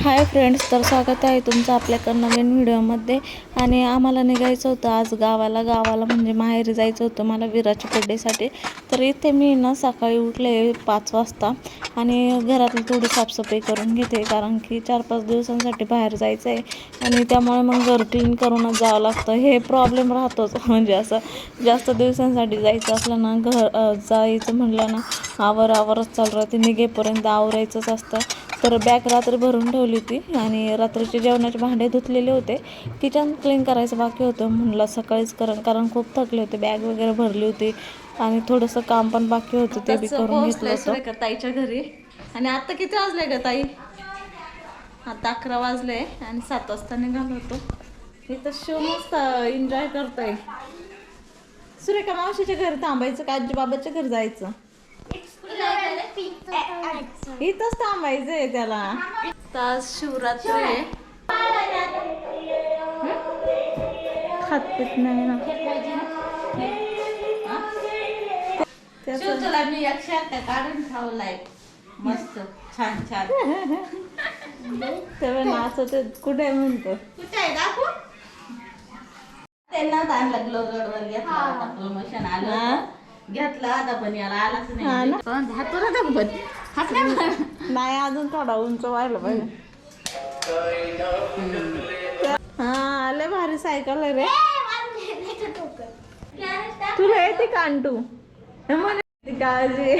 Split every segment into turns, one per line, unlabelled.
Hi friends तर स्वागत आहे तुमचं आपल्याकडं नवीन व्हिडिओमध्ये. आणि आम्हाला निघायचं होतं आज गावाला. गावाला म्हणजे माहेरी जायचं होतं मला विराच्या बड्डेसाठी तर इथे मी ना सकाळी उठले पाच वाजता आणि घरातली थोडी साफसफाई करून घेते कारण की चार पाच दिवसांसाठी बाहेर जायचं आहे आणि त्यामुळे मग घर क्लीन करूनच जावं लागतं. हे प्रॉब्लेम राहतोच. म्हणजे असं जास्त दिवसांसाठी जायचं असलं ना घर जायचं म्हणलं ना आवर आवरच चालू राहते. निघेपर्यंत आवरायचंच असतं. तर बॅग रात्री भरून ठेवली होती आणि रात्रीचे जेवणाचे भांडे धुतलेले होते. किचन क्लीन करायचं बाकी होतं म्हणलं सकाळीच करण कारण खूप थकले होते. बॅग वगैरे भरली होती आणि थोडंसं काम पण बाकी होतं ते बी करून घेतलं होतं ताईच्या घरी? आणि आता किती वाजले ग ताई? आता अकरा वाजले आणि सात वाजता निघालो होतो. इथं शिव मस्त एन्जॉय करतोय. सुरेखा मावशीच्या घरी थांबायचं का आजी बाबाच्या घरी जायचं? इथंच थांबायचंय त्याला. आज शिवरात्री आहे. हं? खात पीत नाही ना
तुला मी काढून ठेवलाय. मस्त छान छान.
तेव्हा नाचत कुठे म्हणतो?
कुठे आहे? दाखवू. त्यांना घेतला.
हा?
आलं घेतला आता पण याला आलाच
हा
नाही
ना?
पण हातून आता पण हात नाही मार.
नाही अजून थोडा उंच व्हायला पाहिजे हा लय भारी सायकल आहे रे तुला येते का अंटू हे म्हणे काळजी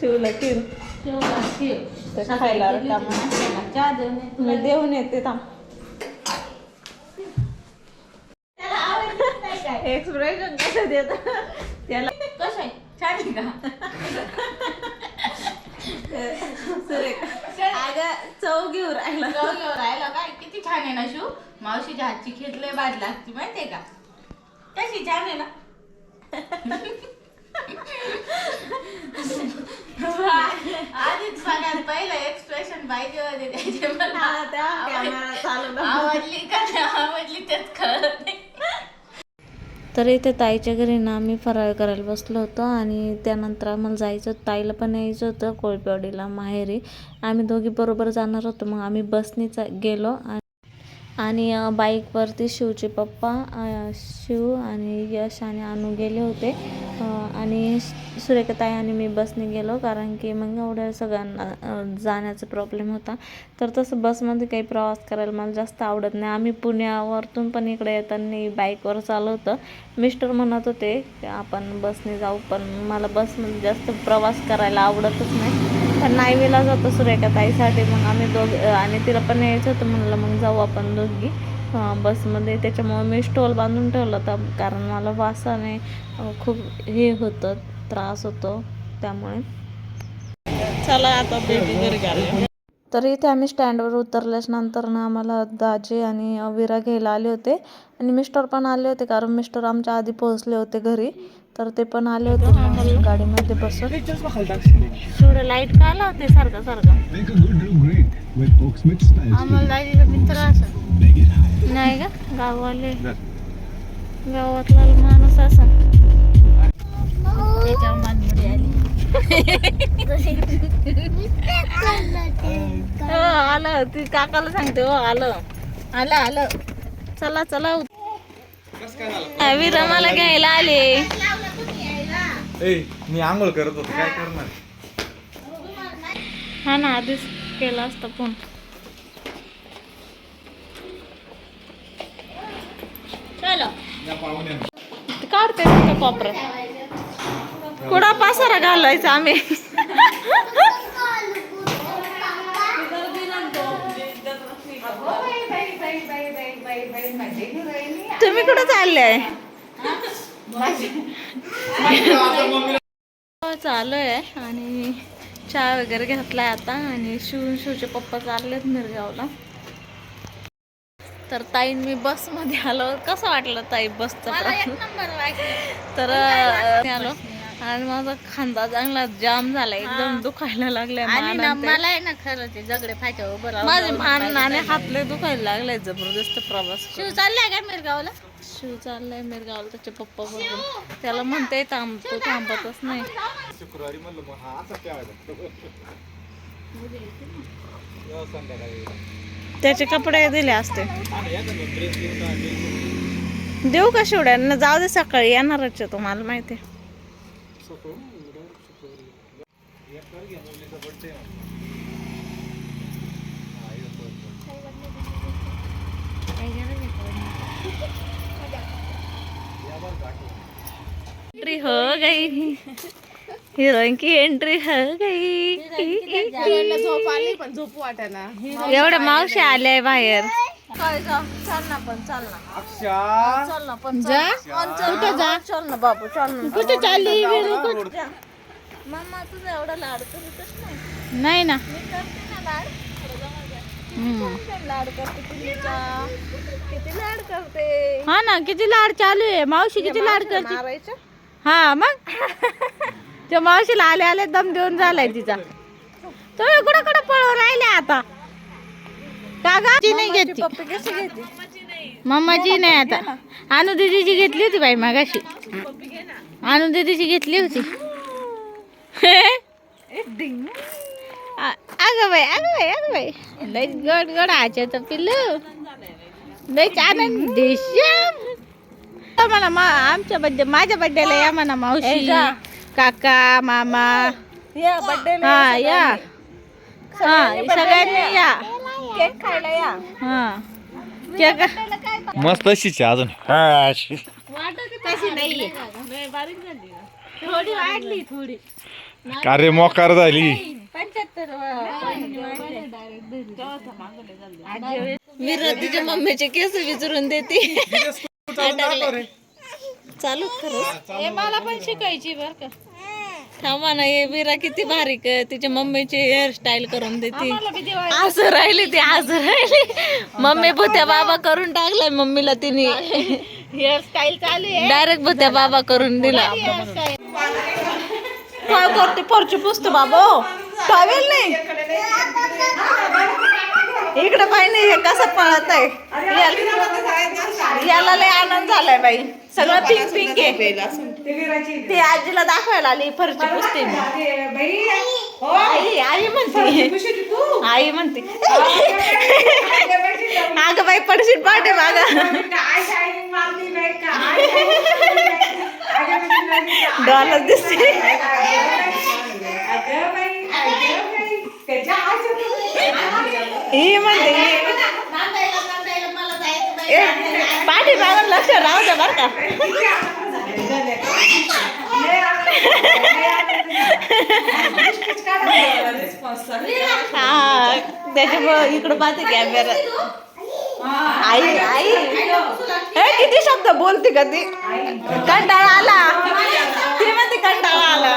शिवला किर
ठेवला, ठेव.
तर
सकाळी
खायला
गेली
काम.
होती नाश्त्याला. चहा देऊन ये.
मी देऊन येते थांब एक्सप्रेशन कसं देत त्याला
आहे का
सुरेख अगं चव घेऊ राहिला.
राहिला काय? किती छान आहे ना शिव मावशीच्या हातची खीर लय बाद लागते माहितीये का? कशी छान आहे ना? आधीच सगळ्यात पहिलं एक्सप्रेशन पाहिजे होते त्याचे मला. आवडली का आवडली तेच कळत नाही.
तर इथे ताईच्या घरी ना आम्ही फराळ करायला बसलो होतो आणि त्यानंतर आम्हाला जायचं होतं ताईला पण यायचं होतं कोळपेवाडीला माहेरी. आम्ही दोघी बरोबर जाणार होतो मग आम्ही बसनीच गेलो आणि आणि बाईकवरती शिवचे पप्पा शिव आणि यश आणि अनु गेले होते. आणि स- सुरेखाताई आणि मी बसने गेलो कारण की मग एवढ्या सगळ्यांना जाण्याचा प्रॉब्लेम होता. तर तसं बसमध्ये काही प्रवास करायला मला जास्त आवडत नाही. आम्ही पुण्यावरतून पण इकडे येताना बाईकवर चालवतं. होतं मिस्टर म्हणत होते की आपण बसने जाऊ पण मला बसमध्ये जास्त प्रवास करायला आवडतच नाही. पण नाही विला जातो सुरेखा ताईसाठी मग आम्ही दोघ आणि तिला पण यायचं होतं म्हणलं मग जाऊ आपण दोघी. बसमध्ये त्याच्यामुळे मी स्टॉल बांधून ठेवला होता कारण मला वासाने खूप हे होतं त्रास होतो त्यामुळे. चला आता बेबी घरी गेले तर इथे आम्ही स्टँडवर उतरल्याच नंतर ना आम्हाला दाजी आणि विरा घ्यायला आले होते. आणि मिस्टर पण आले होते कारण मिस्टर आमच्या आधी पोहोचले होते घरी. तर ते पण आले होते गाडीमध्ये बसून लाइट का आला होते सारखं सारखं.
आम्हाला मित्र असं.
नाही का? गाववाले. गावातला माणूस असा.
त्याच्या मानमुडी आली.
हो आलं. ती काकाला सांगते हो आलं.
आलं आलं.
चला चला. हा, विरा मला घ्यायला आले.
ए मी आंघोळ करत होतो काय करणार?
हा ना आधीच केला असता फोन. काढते का कोपऱ्यात कुडा पासारा घालायचा आम्ही? तुम्ही कुठं चालले चालू आहे आणि चहा वगैरे घेतलाय आता आणि शिव शिवचे पप्पा चाललेत मिरगावला. तर ताई मी बसमध्ये आलो. कसं वाटलं ताई बसचा? तर आलो आणि माझा खांदा चांगला जाम झाला. एकदम दुखायला लागलाय ते.
मला आहे ना खरंच आहे, जगडे राहून
माझे मान. आणि हातले दुखायला लागलाय जबरदस्त प्रवास
शिव चाललाय का मिरगावला?
शिव चाललाय मिरगावला त्याचे पप्पा बरोबर त्याला म्हणते थांब तो थांबतच नाही.
शुक्रवारी म्हणलं मग हा असा ठेवायचा
त्याचे कपडे दिले असते. देऊ का शिवड्या? न जाऊ दे सकाळी येणारच आहे तुम्हाला माहिती आहे. एंट्री हो गई। हिरोईन की एंट्री हो गई।
झोप आली पण झोप वाटाना.
एवढ्या मावशी आल्या बाहेर. चल ना पण चल ना.
अक्षा
चल ना पण जा. कुठे जा? चल ना बाबू चल ना.
कुठे चालली
मम्मा तुझं एवढं लाड नाही.
ना.
मी करते ना लाड. लाड करते? किती लाड करते?
हा ना किती लाड चालू आहे. मावशी किती लाड करते? हा मग? त्या मावशीला आले आले दम देऊन झालाय तिचा. तुम्ही कुठं कुठं पळून राहिले आता? का गा? ती नाही घेतली. मम्माची नाही आता. अनु दीदीची घेतली होती बाई मागाशी. अनु दीदीची घेतली होती. अगं बाई अगं बाई अगं बाई. लय गड गड आच्याचं पिल्लू. लयच आनंद देश्याम मला मा आमच्या बड्डे माझ्या बड्डेला या म्हणा मावशी. काका मामा.
या बर्थडे
हा या. हा सगळ्यांनी या.
केक खायला या.
हा. केक
मस्त अशीच आहे अजून. हा अशी.
तशी नाहीये थोडी वाढली थोडी.
कार्य मोकार झाली.
मी तिच्या मम्मीचे केस विचारून देते. चालू
हे मला पण शिकायची बर का.
थांबा ना हे विरा किती भारी क- तिच्या मम्मीची हेअरस्टाईल करून देते. असं राहिली ती असं राहिली. मम्मी भूत्या बाबा करून टाकलाय मम्मीला तिने.
हेअरस्टाईल चालू आहे.
डायरेक्ट भूत्या बाबा करून दिला. काय करते? परची पुसतो बाबो टावेल नाही इकडे बाई नाही हे कसं पळत आहे याला- लय आनंद झालाय बाई सगळं पिंक पिंक आहे ती आजीला दाखवायला आली फरची पुसते. आई आई म्हणते आई म्हणते अगं बाई पडशील पाठे माग डॉलर दिसते ही म्हणते पाठी मागून लक्ष राहू द्या बरं का. हा त्याच्यामुळं इकडं पाहते कॅमेरा आई आई. हे किती शब्द बोलते का ती? कंटाळा आला. ती म्हणते कंटाळा आला.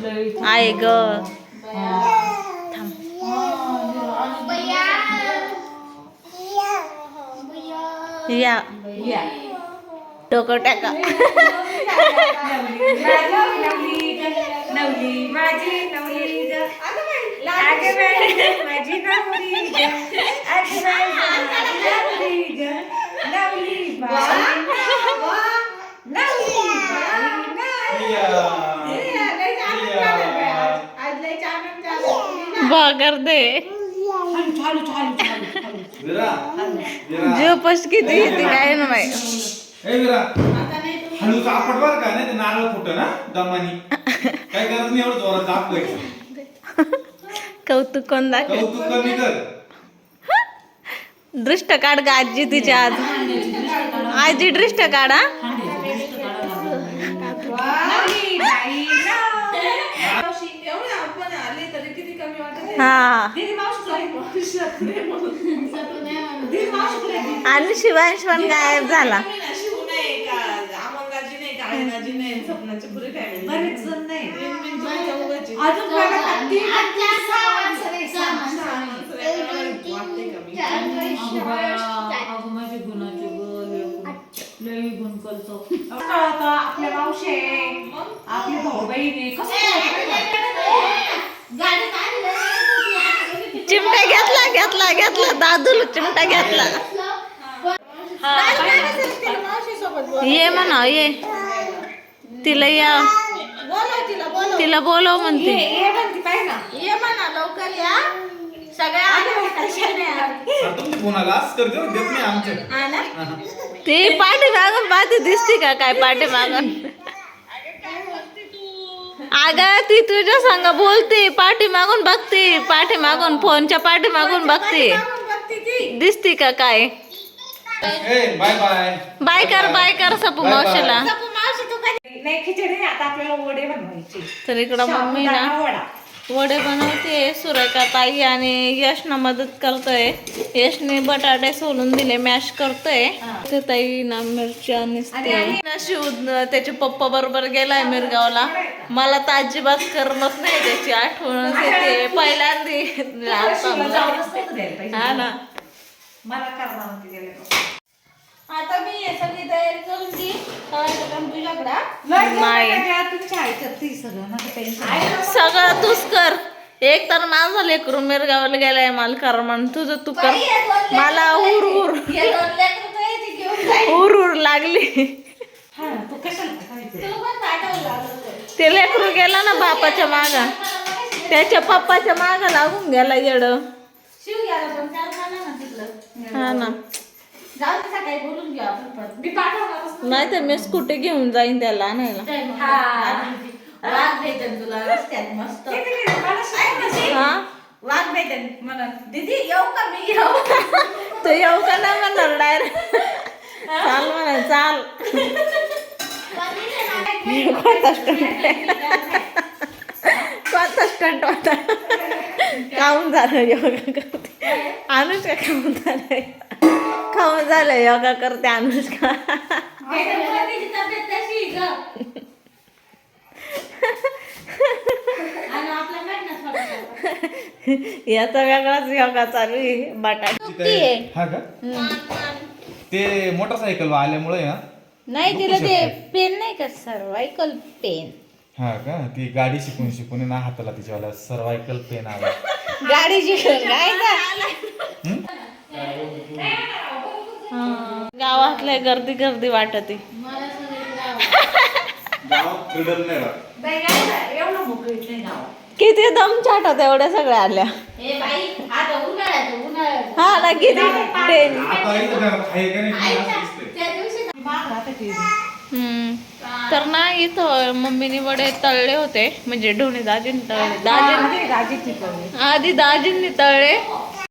आहे ग या डोकं टाका बगर दे. पश किती येते काय ना बाई
ए विरा हळू आपट बर का? नाही ते नारळ फुट ना दमानी. काय करत नाही एवढं जोरात दाखवायचं
कौतुक कोण दाखव
कौतुक कमी कर.
दृष्ट काढ का आजी तिच्या आज. आजी दृष्ट काढा हा आणि शिवांश पण गायब झाला
आपल्या मावशे आपली भाऊ बहिणी
चिमटा घेतला घेतला घेतला. दादूला चिमटा घेतला. ये म्हणा ये. तिला या. तिला बोलव. म्हणते. ते पाठी मागून पाहते दिसते का काय पाठी मागून अगं ती तुझ्या संग बोलते पाठी मागून बघते पाठी मागून फोनच्या पाठी मागून बघते. दिसते का काय?
ए बाय बाय
बाय कर बाय कर सपू. मावशीला.
नाही खिचडी नाही, आता आपल्याला वडे बनवायचे.
तर इकडं मम्मी ना
वडा
बनवते सुरेखा ताई आणि यशना मदत करतोय. यशने बटाटे सोलून दिले मॅश करतोय. ते ताई ना मिरच्या निसते शिव त्याचे पप्पा बरोबर गेलाय मिरगावला. मला तर अजिबात करमत नाही त्याची आठवणच येते पहिल्यांदी हा ना.
मला
आता मी हे सगळी तयारी करून दी तुझ्याकडे
नाही. सगळं
तूच कर. एक तर माझा लेकरू मिरगावला गेलाय मला कर. म्हण तुझं तू? कर मला उर उर उर उर लागली.
हा तू
ते लेकरू गेला ना बापाच्या माग. त्याच्या पप्पाच्या माग लागून गेला येड. हा ना.
मी
नाही. तर मी स्कूटी घेऊन जाईन त्याला आणायला. हा
वाघ भेटेल मला दीदी. येऊ का? मी येऊ.
तू येऊ का नाही म्हणणार डायरेक्ट चाल म्हणा चाल. कोणता स्टंट कोणता स्टंट होता? खाऊन झालं योगा करते? अनुष्का खाऊन झालं योगा करते अनुष्का. याचा वेगळाच योगा चालू आहे बटाटे.
हा का? ते मोटरसायकल आल्यामुळे ना
नाही तिला ते पेन नाही का? Cervical pain.
हा का? ती गाडी शिकून शिकून ना हाताला तिच्यावाला सर्वायकल पेन आला.
गाडी शिकून. काय? गावातल्या गर्दी गर्दी वाटते. किती दम छाटत एवढ्या सगळ्या आल्या. हा ना किती. तर ना इथं मम्मीने वडे तळले होते म्हणजे ढोणे दाजीने तळले. दाजीने आधी दाजींनी तळले.